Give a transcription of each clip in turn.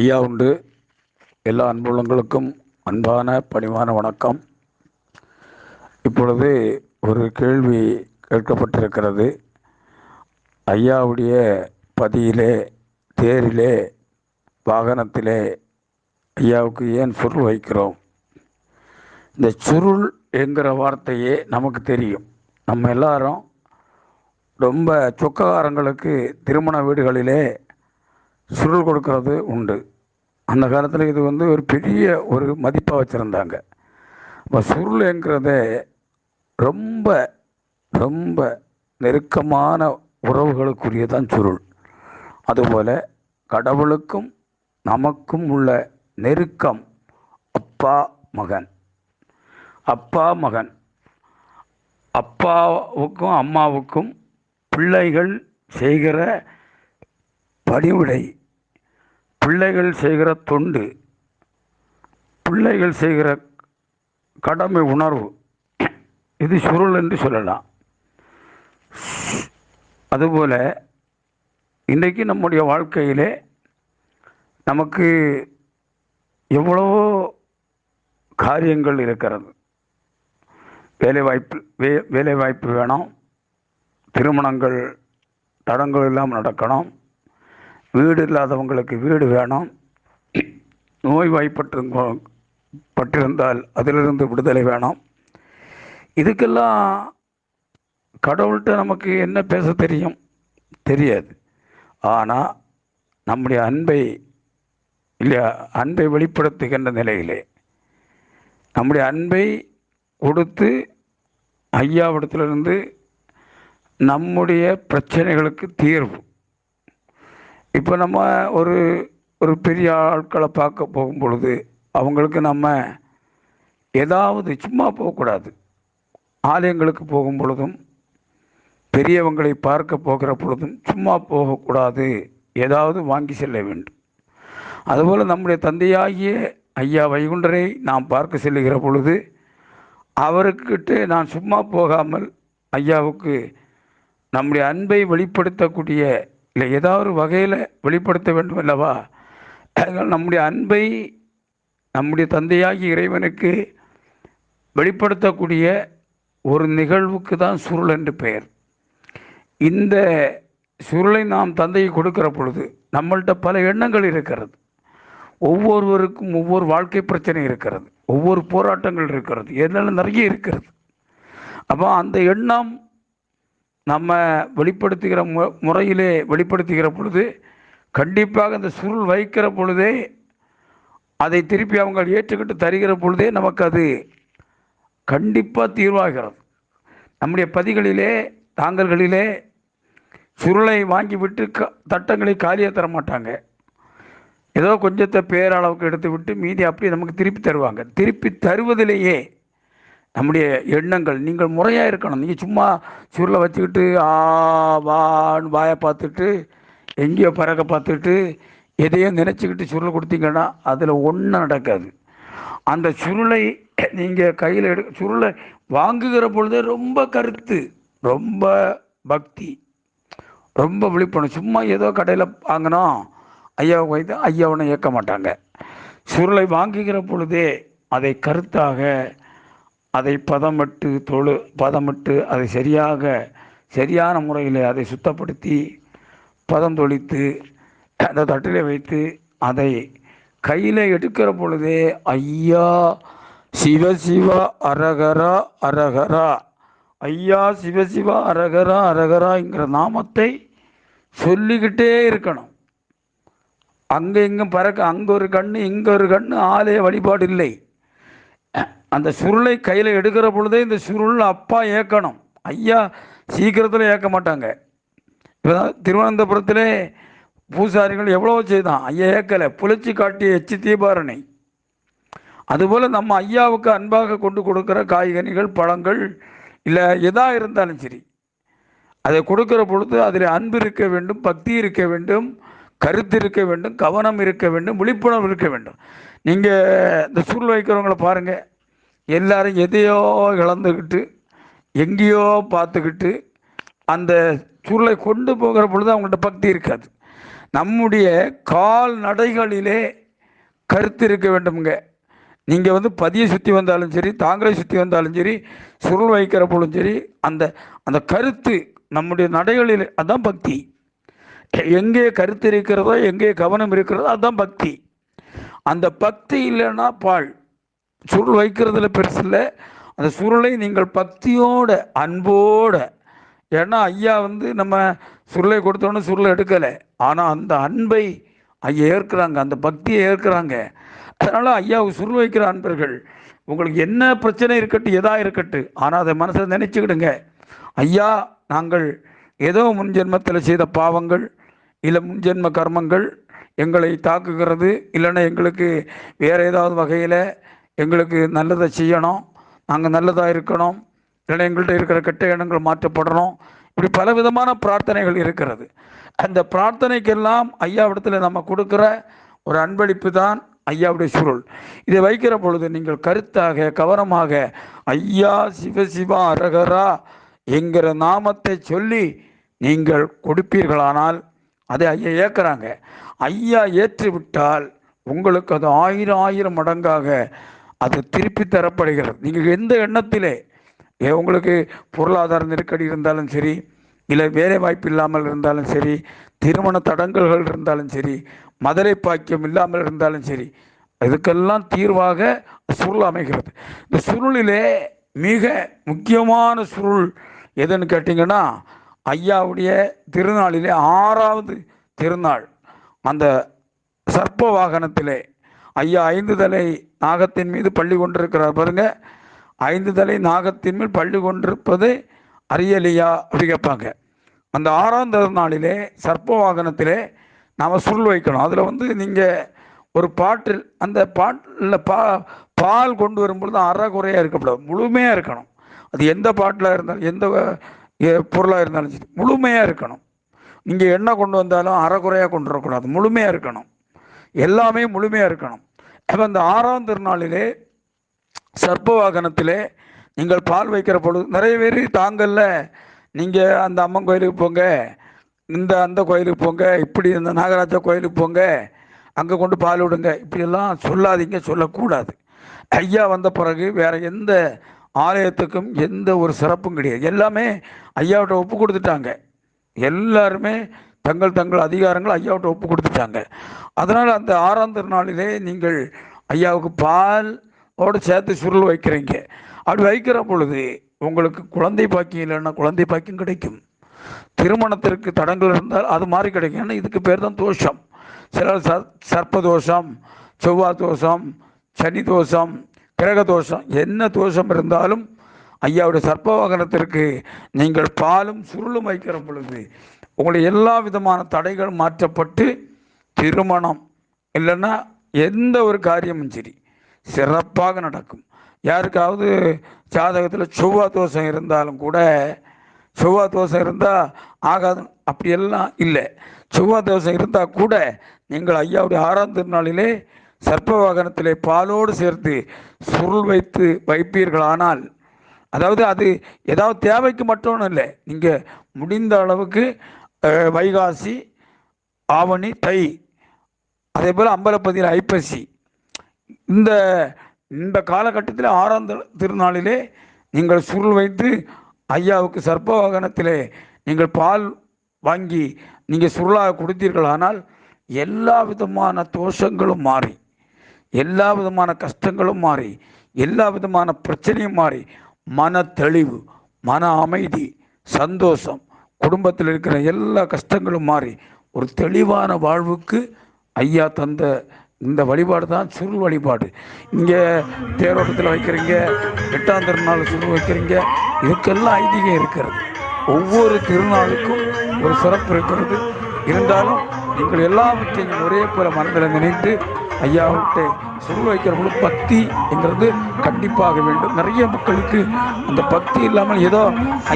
ஐயா உண்டு. எல்லா அன்புள்ளங்களுக்கும் அன்பான பணிவான வணக்கம். இப்பொழுது ஒரு கேள்வி கேட்கப்பட்டிருக்கிறது. ஐயாவுடைய பதியிலே தேரிலே வாகனத்திலே ஐயாவுக்கு ஏன் சுருள் வைக்கிறோம்? இந்த சுருள் என்கிற வார்த்தையே நமக்கு தெரியும். நம்ம எல்லாரும் ரொம்ப சொக்ககாரங்களுக்கு திருமண வீடுகளிலே சுருள் கொடுக்கறது உண்டு. அந்த காலத்தில் இது வந்து ஒரு பெரிய ஒரு மதிப்பாக வச்சுருந்தாங்க. இப்போ சுருள் ரொம்ப ரொம்ப நெருக்கமான உறவுகளுக்குரியதான் சுருள். அதுபோல் கடவுளுக்கும் நமக்கும் உள்ள நெருக்கம் அப்பா மகன். அப்பா மகன். அப்பாவுக்கும் அம்மாவுக்கும் பிள்ளைகள் செய்கிற பணிவிடை பிள்ளைகள் செய்கிற தொண்டு பிள்ளைகள் செய்கிற கடமை உணர்வு இது சுருள் என்று சொல்லலாம். அதுபோல் இன்றைக்கு நம்முடைய வாழ்க்கையிலே நமக்கு எவ்வளவோ காரியங்கள் இருக்கிறது. வேலைவாய்ப்பு வே வேலைவாய்ப்பு வேணும் திருமணங்கள் தடங்கள் இல்லாமல் நடக்கணும். வீடு இல்லாதவங்களுக்கு வீடு வேணும். நோய் பட்டிருந்தால் அதிலிருந்து விடுதலை வேணும். இதுக்கெல்லாம் கடவுள்கிட்ட நமக்கு என்ன பேச தெரியும்? தெரியாது. ஆனால் நம்முடைய அன்பை இல்லையா அன்பை வெளிப்படுத்துகின்ற நிலையிலே நம்முடைய அன்பை கொடுத்து ஐயாவிடத்திலிருந்து நம்முடைய பிரச்சனைகளுக்கு தீர்வு. இப்போ நம்ம ஒரு ஒரு பெரிய ஆட்களை பார்க்க போகும் பொழுது அவங்களுக்கு நம்ம ஏதாவது சும்மா போகக்கூடாது. ஆலயங்களுக்கு போகும் பொழுதும் பெரியவங்களை பார்க்க போகிற பொழுதும் சும்மா போகக்கூடாது. ஏதாவது வாங்கி செல்ல வேண்டும். அதுபோல் நம்முடைய தந்தையாகிய ஐயா வைகுண்டரை நாம் பார்க்க செல்லுகிற பொழுது அவருக்கிட்ட நான் சும்மா போகாமல் ஐயாவுக்கு நம்முடைய அன்பை வெளிப்படுத்தக்கூடிய இல்லை ஏதாவது ஒரு வகையில் வெளிப்படுத்த வேண்டும் அல்லவா? அதனால் நம்முடைய அன்பை நம்முடைய தந்தையாகி இறைவனுக்கு வெளிப்படுத்தக்கூடிய ஒரு நிகழ்வுக்கு தான் சுருள் என்று பெயர். இந்த சுருளை நாம் தந்தையை கொடுக்கிற பொழுது நம்மள்கிட்ட பல எண்ணங்கள் இருக்கிறது. ஒவ்வொருவருக்கும் ஒவ்வொரு வாழ்க்கை பிரச்சனை இருக்கிறது. ஒவ்வொரு போராட்டங்கள் இருக்கிறது. என்னென்ன நிறைய இருக்கிறது. அப்போ அந்த எண்ணம் நம்ம வெளிப்படுத்துகிற மு முறையிலே வெளிப்படுத்துகிற பொழுது கண்டிப்பாக அந்த சுருள் வைக்கிற பொழுதே அதை திருப்பி அவங்க ஏற்றுக்கிட்டு தருகிற பொழுதே நமக்கு அது கண்டிப்பாக தீர்வாகிறது. நம்முடைய பதிகளிலே தாங்கல்களிலே சுருளை வாங்கிவிட்டு க தட்டங்களை காலியாக தர மாட்டாங்க. ஏதோ கொஞ்சத்தை பேரளவுக்கு எடுத்து விட்டு மீதி அப்படியே நமக்கு திருப்பி தருவாங்க. திருப்பி தருவதிலேயே நம்முடைய எண்ணங்கள் நீங்கள் முறையாக இருக்கணும். நீங்கள் சும்மா சுருளை வச்சுக்கிட்டு ஆ வான்னு வாயை பார்த்துட்டு எங்கேயோ பறக்க பார்த்துட்டு எதையோ நினச்சிக்கிட்டு சுருளை கொடுத்தீங்கன்னா அதில் ஒன்றும் நடக்காது. அந்த சுருளை நீங்கள் கையில் எடு சுருளை வாங்குகிற பொழுதே ரொம்ப கருத்து ரொம்ப பக்தி ரொம்ப விழிப்புணர்வு. சும்மா ஏதோ கடையில் வாங்கினோம் ஐயாவை வைத்து ஐயாவனை இயக்க மாட்டாங்க. சுருளை வாங்குகிற பொழுதே அதை கருத்தாக அதை பதமிட்டு தொழு பதமிட்டு அதை சரியாக சரியான முறையில் அதை சுத்தப்படுத்தி பதம் தொளித்து அந்த தட்டில் வைத்து அதை கையில் எடுக்கிற பொழுதே ஐயா சிவ சிவ அரகரா அரகரா ஐயா சிவ சிவ அரகரா அரகராங்கிற நாமத்தை சொல்லிக்கிட்டே இருக்கணும். அங்கே இங்கும் பறக்க அங்கே ஒரு கண்ணு இங்கே ஒரு கண்ணு ஆலய வழிபாடு இல்லை. அந்த சுருளை கையில் எடுக்கிற பொழுதே இந்த சுருள் அப்பா ஏற்கணும் ஐயா சீக்கிரத்தில் ஏற்க மாட்டாங்க. இப்போ திருவனந்தபுரத்திலே பூசாரிகள் எவ்வளோ செய்தான். ஐயா ஏற்கலை புளிச்சி காட்டிய எச்சி தீபாரணை. அதுபோல் நம்ம ஐயாவுக்கு அன்பாக கொண்டு கொடுக்குற காய்கனிகள் பழங்கள் இல்லை எதாக இருந்தாலும் சரி அதை கொடுக்குற பொழுது அதில் அன்பு இருக்க வேண்டும் பக்தி இருக்க வேண்டும் கருத்து இருக்க வேண்டும் கவனம் இருக்க வேண்டும் விழிப்புணர்வு இருக்க வேண்டும். நீங்கள் இந்த சுருள் வைக்கிறவங்கள பாருங்கள் எல்லாரும் எதையோ இழந்துக்கிட்டு எங்கேயோ பார்த்துக்கிட்டு அந்த சுருளை கொண்டு போகிற பொழுது அவங்கள்ட்ட பக்தி இருக்காது. நம்முடைய கால் நடைகளிலே கருத்து இருக்க வேண்டுமுங்க. நீங்கள் வந்து பதியை சுற்றி வந்தாலும் சரி தாங்களை சுற்றி வந்தாலும் சரி சுருள் வைக்கிற பொழுதும் சரி அந்த அந்த கருத்து நம்முடைய நடைகளில் அதுதான் பக்தி. எங்கே கருத்து இருக்கிறதோ எங்கே கவனம் இருக்கிறதோ அதுதான் பக்தி. அந்த பக்தி இல்லைன்னா பால் சுருள் வைக்கிறதுல பெருசு இல்லை. அந்த சுருளை நீங்கள் பக்தியோட அன்போட ஏன்னா ஐயா வந்து நம்ம சுருளை கொடுத்தோன்னு சுருளை எடுக்கலை. ஆனால் அந்த அன்பை ஐயா ஏற்கிறாங்க அந்த பக்தியை ஏற்கிறாங்க. அதனால் ஐயாவுக்கு சுருள் வைக்கிற அன்பர்கள் உங்களுக்கு என்ன பிரச்சனை இருக்கட்டும் எதா இருக்கட்டும் ஆனால் அதை மனசில் நினச்சிக்கிடுங்க. ஐயா நாங்கள் ஏதோ முன் ஜென்மத்தில் செய்த பாவங்கள் இல்லை முன்ஜென்ம கர்மங்கள் எங்களை தாக்குகிறது இல்லைன்னா எங்களுக்கு வேறு ஏதாவது வகையில் எங்களுக்கு நல்லதை செய்யணும். நாங்கள் நல்லதாக இருக்கணும். இல்லைன்னா எங்கள்கிட்ட இருக்கிற கெட்ட எண்ணங்கள் மாற்றப்படணும். இப்படி பல விதமான பிரார்த்தனைகள் இருக்கிறது. அந்த பிரார்த்தனைக்கெல்லாம் ஐயாவிடத்தில் நம்ம கொடுக்குற ஒரு அன்பளிப்பு தான் ஐயாவுடைய சுருள் இதை வைக்கிற பொழுது நீங்கள் கருத்தாக கவனமாக ஐயா சிவசிவா அரகரா என்கிற நாமத்தை சொல்லி நீங்கள் கொடுப்பீர்களானால் அதை ஐயா ஏற்கிறாங்க. ஐயா ஏற்றுவிட்டால் உங்களுக்கு அது ஆயிரம் ஆயிரம் மடங்காக அது திருப்பி தரப்படுகிறது. நீங்கள் எந்த எண்ணத்திலே ஏ, உங்களுக்கு பொருளாதார நெருக்கடி இருந்தாலும் சரி இல்லை வேலை வாய்ப்பு இல்லாமல் இருந்தாலும் சரி திருமண தடங்கல்கள் இருந்தாலும் சரி மதுரை பாக்கியம் இல்லாமல் இருந்தாலும் சரி இதுக்கெல்லாம் தீர்வாக சுருள் அமைகிறது. இந்த சுருளிலே மிக முக்கியமான சுருள் எதுன்னு கேட்டிங்கன்னா ஐயாவுடைய திருநாளிலே ஆறாவது திருநாள். அந்த சர்ப்ப வாகனத்திலே ஐயா ஐந்து தலை நாகத்தின் மீது பள்ளி கொண்டிருக்கிறார். பாருங்க ஐந்து தலை நாகத்தின் மேல் பள்ளி கொண்டிருப்பது அரியலியா அப்படி கேட்பாங்க. அந்த ஆறாம் திருநாளிலே சர்ப்ப வாகனத்திலே நாம் சுருள் வைக்கணும். அதில் வந்து நீங்கள் ஒரு பாட்டில் அந்த பாட்டில் பா பால் கொண்டு வரும்பொழுது அரை குறையாக இருக்கக்கூடாது முழுமையாக இருக்கணும். அது எந்த பாட்டில் இருந்தாலும் எந்த பொருளாக இருந்தாலும் சரி முழுமையாக இருக்கணும். நீங்கள் என்ன கொண்டு வந்தாலும் அரை குறையாக கொண்டு வரக்கூடாது. முழுமையாக இருக்கணும். எல்லாமே முழுமையாக இருக்கணும். அப்போ அந்த ஆறாம் திருநாளிலே சர்ப்ப வாகனத்திலே நீங்கள் பால் வைக்கிற பொழுது நிறைய பேர் தாங்கல்ல நீங்கள் அந்த அம்மன் கோயிலுக்கு போங்க இந்த அந்த கோயிலுக்கு போங்க இப்படி இந்த நாகராஜா கோயிலுக்கு போங்க அங்கே கொண்டு பால் விடுங்க இப்படியெல்லாம் சொல்லாதீங்க சொல்லக்கூடாது. ஐயா வந்த பிறகு வேற எந்த ஆலயத்துக்கும் எந்த ஒரு சிறப்பும் கிடையாது. எல்லாமே ஐயாவிட்ட ஒப்பு கொடுத்துட்டாங்க. எல்லாருமே தங்கள் தங்கள் அதிகாரங்கள் ஐயாவிட்ட ஒப்பு கொடுத்துட்டாங்க. அதனால் அந்த ஆறாம் திருநாளிலே நீங்கள் ஐயாவுக்கு பால் ஓடு சேர்த்து சுருள் வைக்கிறீங்க. அப்படி வைக்கிற பொழுது உங்களுக்கு குழந்தை பாக்கியம் இல்லைன்னா குழந்தை பாக்கியம் கிடைக்கும். திருமணத்திற்கு தடங்கள் இருந்தால் அது மாதிரி கிடைக்கும். ஏன்னா இதுக்கு பேர் தான் தோஷம். சிலர் ச சர்ப்ப தோஷம் செவ்வாய் தோஷம் சனி தோஷம் கிரக தோஷம். என்ன தோஷம் இருந்தாலும் ஐயாவுடைய சர்ப்ப வாகனத்திற்கு நீங்கள் பாலும் சுருளும் வைக்கிற பொழுது உங்களுடைய எல்லா விதமான தடைகள் மாற்றப்பட்டு திருமணம் இல்லைன்னா எந்த ஒரு காரியமும் சரி சிறப்பாக நடக்கும். யாருக்காவது ஜாதகத்தில் செவ்வாய் தோஷம் இருந்தாலும் கூட செவ்வாய் தோஷம் இருந்தால் ஆகாது அப்படியெல்லாம் இல்லை. செவ்வாய் தோஷம் இருந்தால் கூட நீங்கள் ஐயாவுடைய ஆறாம் திருநாளிலே சர்ப்ப வாகனத்திலே பாலோடு சேர்த்து சுருள் வைத்து வைப்பீர்களானால் அதாவது அது ஏதாவது தேவைக்கு மட்டும் இல்லை. நீங்கள் முடிந்த அளவுக்கு வைகாசி ஆவணி தை அதே போல் அம்பலப்பதியில் ஐப்பசி. இந்த இந்த காலகட்டத்தில் ஆறாம் திருநாளிலே நீங்கள் சுருள் வைத்து ஐயாவுக்கு சர்ப்ப வாகனத்திலே நீங்கள் பால் வாங்கி நீங்கள் சுருளாக கொடுத்தீர்களானால் எல்லா விதமான தோஷங்களும் மாறி எல்லா விதமான கஷ்டங்களும் மாறி எல்லா விதமான பிரச்சனையும் மாறி மன தெளிவு மன அமைதி சந்தோஷம் குடும்பத்தில் இருக்கிற எல்லா கஷ்டங்களும் மாறி ஒரு தெளிவான வாழ்வுக்கு ஐயா தந்த இந்த வழிபாடு தான் சுருள் வழிபாடு. இங்கே தேரோட்டத்தில் வைக்கிறீங்க எட்டாம் திருநாள் சுருள் வைக்கிறீங்க இதுக்கெல்லாம் ஐதீகம் இருக்கிறது. ஒவ்வொரு திருநாளுக்கும் ஒரு சிறப்பு இருக்கிறது. இருந்தாலும் நீங்கள் எல்லாவற்றையும் ஒரே போல மனதில் நினைத்து ஐயாவிட்ட சுருள் வைக்கிற பொழுது பக்திங்கிறது கண்டிப்பாக வேண்டும். நிறைய மக்களுக்கு அந்த பக்தி இல்லாமல் ஏதோ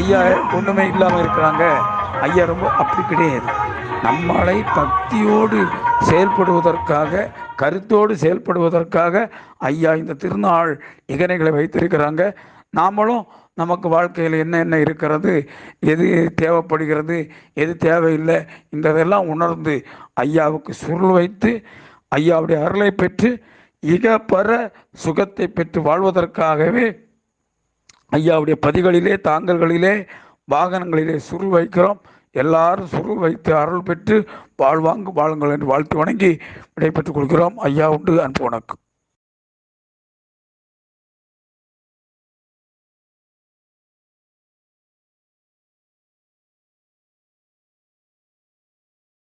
ஐயா ஒன்றுமே இல்லாமல் இருக்கிறாங்க. ஐயா ரொம்ப அப்படி கிடையாது. நம்மளை பக்தியோடு செயல்படுவதற்காக கருத்தோடு செயல்படுவதற்காக ஐயா இந்த திருநாள் நிகழ்களை வைத்திருக்கிறாங்க. நாமளும் நமக்கு வாழ்க்கையில் என்ன என்ன இருக்கிறது எது தேவைப்படுகிறது எது தேவையில்லை இந்த இதெல்லாம் உணர்ந்து ஐயாவுக்கு சுருள் வைத்து ஐயாவுடைய அருளை பெற்று இகப்பர சுகத்தை பெற்று வாழ்வதற்காகவே ஐயாவுடைய பதிகளிலே தாங்கல்களிலே வாகனங்களிலே சுருள் வைக்கிறோம். எல்லாரும் சுருள் வைத்து அருள் பெற்று வாழ்வாங்கு வாழுங்கள் என்று வாழ்த்து வணங்கி விடைபெற்றுக் கொள்கிறோம். ஐயா உண்டு அன்பு வணக்கம்.